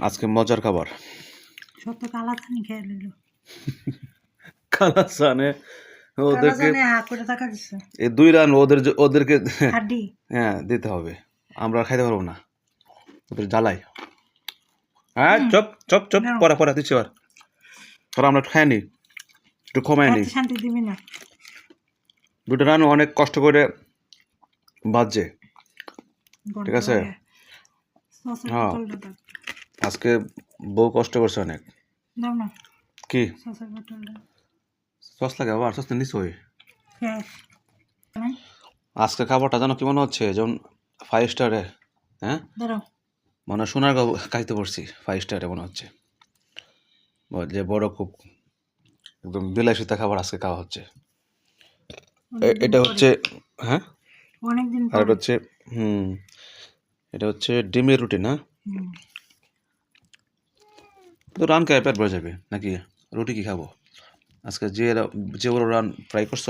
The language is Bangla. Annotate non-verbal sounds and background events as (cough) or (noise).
আজকে মজার খাবার। সত্য কালাচানি খেয়ে নিল। (laughs) কালাসানে ওদেরকে কালাজানে হা করে টাকা দিচ্ছে এই দুই রান ওদের ওদেরকে হ্যাঁ দিতে হবে। আমরা খাইতে পারব না। ওদের জ্বালাই। হ্যাঁ চপ চপ চপ। পরে পরে দিচ্ছি এবার। তোরা আমরা খাই নি একটু কমাই না। দুটো রান অনেক কষ্ট করে বাজছে। ঠিক আছে? লাগে। সসের হ্যাঁ। বোতলটা দাও। আজকে বউ কষ্ট করছে অনেক। কি? সস লাগে আবার? সস নিস ওই আজকে খাবারটা জানো কি মনে হচ্ছে? যেমন ফাইভ স্টারে হ্যাঁ? মানে সোনার খাইতে পারছি ফাইভ স্টারে মনে হচ্ছে। যে বড় খুব একদম বিলাসিতা খাবার আজকে খাওয়া হচ্ছে। এটা হচ্ছে হ্যাঁ? আর হচ্ছে হুম এটা হচ্ছে ডিমের রুটি না? তো রান খায় পেট ভরে যাবে নাকি? রুটি কি খাব? আজকে যে যে ওরা রান ফ্রাই করছ